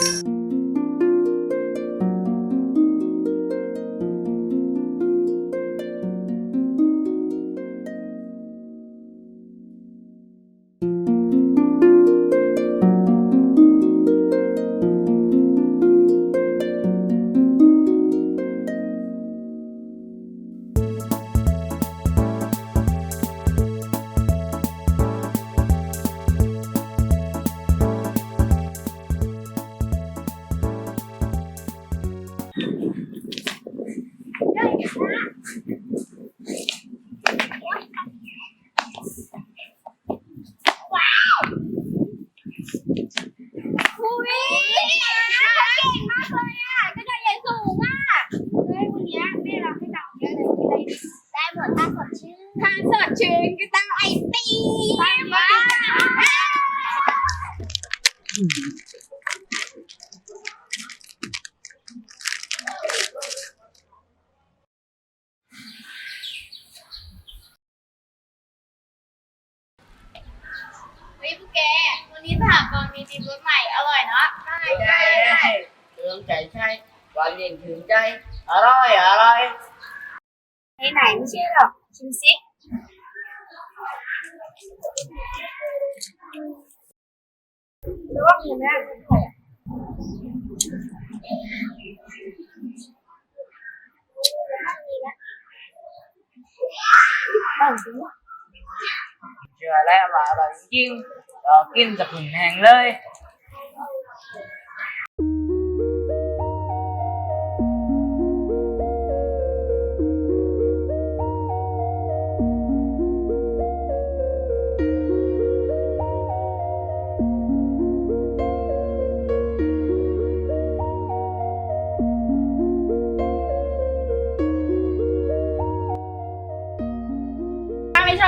you อุ้ยเก่งมากเลยอะกระโดดใหญ่สูงอะเฮ้ยวันเนี้ยแม่เราให้ตังค์เยอะเลยกินอะไดีได้หมดถ้าสดชื่นถ้าสดชื่นก็ต้องไอตีไปมา ฮ้ยพวกแก วันนี้สหกรณ์มีดีรสใหม่ อร่อยเนาะได้ได้ได้เติมใจใช่หวานเย็นถึงใจ อร่อยอร่อยไหนไหนไม่เชื่อหรอกชิมซิแล้วว่ามีแม่แบ่งสิเชื่อแล้วว่าอร่อยจริงร อกินจะผึ่งแห้ง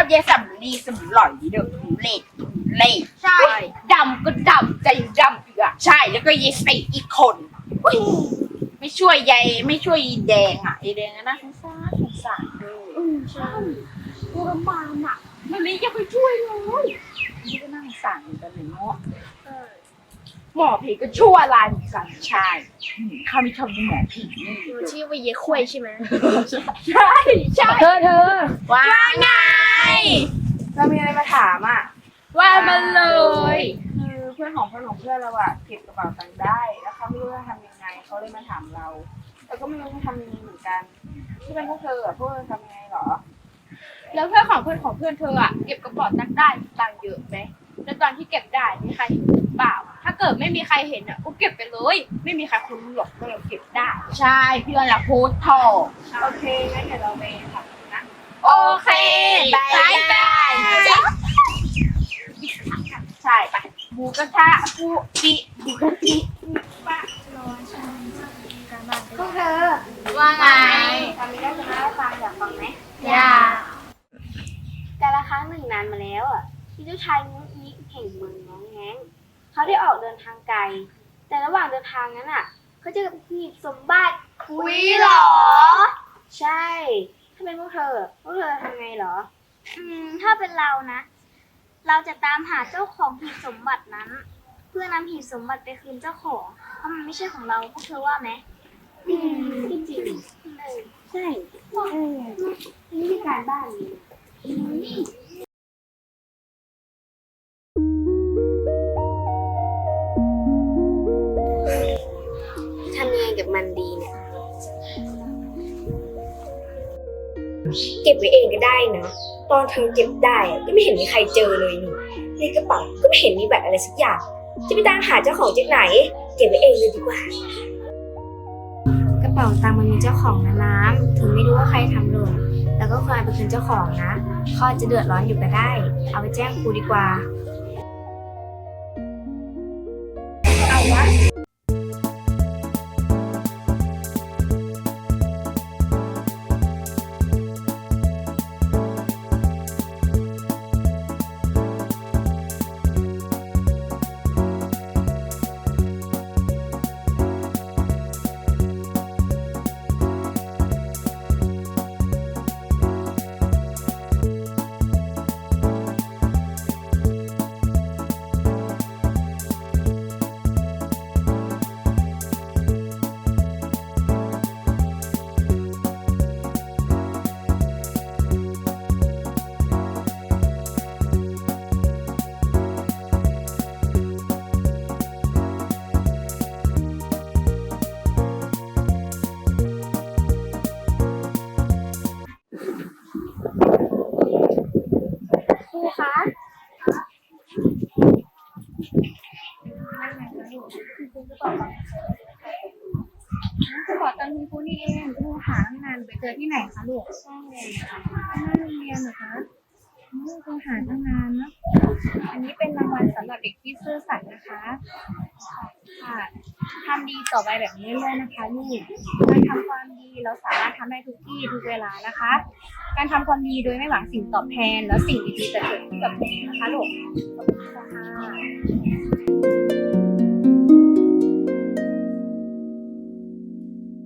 เลยถ้าไม่ชอบเยสำลีสำหล่อยเด้อเละเละใช่ ดำก็ดำใจดำอีกอะใช่แล้วก็เยสไปอีกคนอุ๊ยไม่ช่วยยายไม่ช่วยยายแดงอะยายแดงอะนะสงสารสงสารเด้อใช่ทรมานอะไม่ได้ยังไปช่วยเลยนี่ก็นั่งสั่งกันเลยเนาะหมอผีก็ชั่วลายเหมือนกันใช่อืมข้าไม่ชอบดูหมอผีนี่ชื่อว่าเยคุยใช่ไหมใช่ใช่ เธอเธอ ว่าไง เรามีอะไรมาถามอะ ว่ามันเลย คือเพื่อนของเพื่อนของเพื่อนเราอะเก็บกระเป๋าตังค์ได้ แล้วเขาไม่รู้จะทำยังไงเขาเลยมาถามเราเราก็ไม่รู้จะทำยังไงเหมือนกันที่เป็นพวกเธออะพวกเธอทำยังไงหรอ แล้วเพื่อนของเพื่อนของเพื่อนเธออะเก็บกระเป๋าตังค์ได้ตังค์เยอะไหมแล้วตอนที่เก็บได้มีใครเห็นหรือเปล่า ถ้าเกิดไม่มีใครเห็นอะก็เก็บไปเลย ไม่มีใครคุณรู้หรอกว่าเราเก็บได้ ใช่พี่เราอยากโพสต์ทอโอเคงั้นเดี๋ยวเราไปทำนะ โอเค บายบายใช่ไปหมูกระทะปูปิหมูกระทิพวกเธอว่าไงทำไม่ได้จะมาให้ฟังอยากฟังไหมอย่าแต่ละครั้งหนึ่งนานมาแล้วอะที่เจ้าชายงุ้งงิ้งแห่งเมืองน้องแง้งเขาได้ออกเดินทางไกล แต่ระหว่างเดินทางนั้นอะเขาเจอกับหีบสมบัติอุ๊ยหรอ ใช่ ถ้าเป็นพวกเธอ พวกเธอทำไงหรอ อืม ถ้าเป็นเรานะ เราจะตามหาเจ้าของหีบสมบัตินั้น เพื่อนำหีบสมบัติไปคืนเจ้าของ เพราะมันไม่ใช่ของเราพวกเธอว่าไหมอืมจริงๆใช่เออนี่มีการบ้านนี่ เก็บไว้เองก็ได้นะ ตอนเธอเก็บได้อะก็ไม่เห็นมีใครเจอเลยนี่ในกระเป๋าก็ไม่เห็นมีแบบอะไรสักอย่าง จะไปตามหาเจ้าของจากไหน เก็บไว้เองเลยดีกว่า กระเป๋าตังค์มันมีเจ้าของนะน้ำถึงไม่รู้ว่าใครทำหล่นแล้วก็ควรเอาไปคืนเจ้าของนะเขาอาจจะเดือดร้อนอยู่ก็ได้ เอาไปแจ้งครูดีกว่า อคุณก็บอกว่าขอตังค์คุณครูนี่เองครูหาตั้งนานไปเจอที่ไหนคะลูกใช่หน้าโรงเรียนเหรอคะครูหาตั้งนานนะอันนี้เป็นรางวัลสำหรับเด็กที่ซื่อสัตย์นะคะค่ะทำดีต่อไปแบบนี้เรื่อยๆนะคะลูกการทำความดีเราสามารถทำได้ทุกที่ทุกเวลานะคะ การทำความดีโดยไม่หวังสิ่งตอบแทน แล้วสิ่งดีๆจะเกิดขึ้นกับเรานะคะลูกขอบคุณค่ะ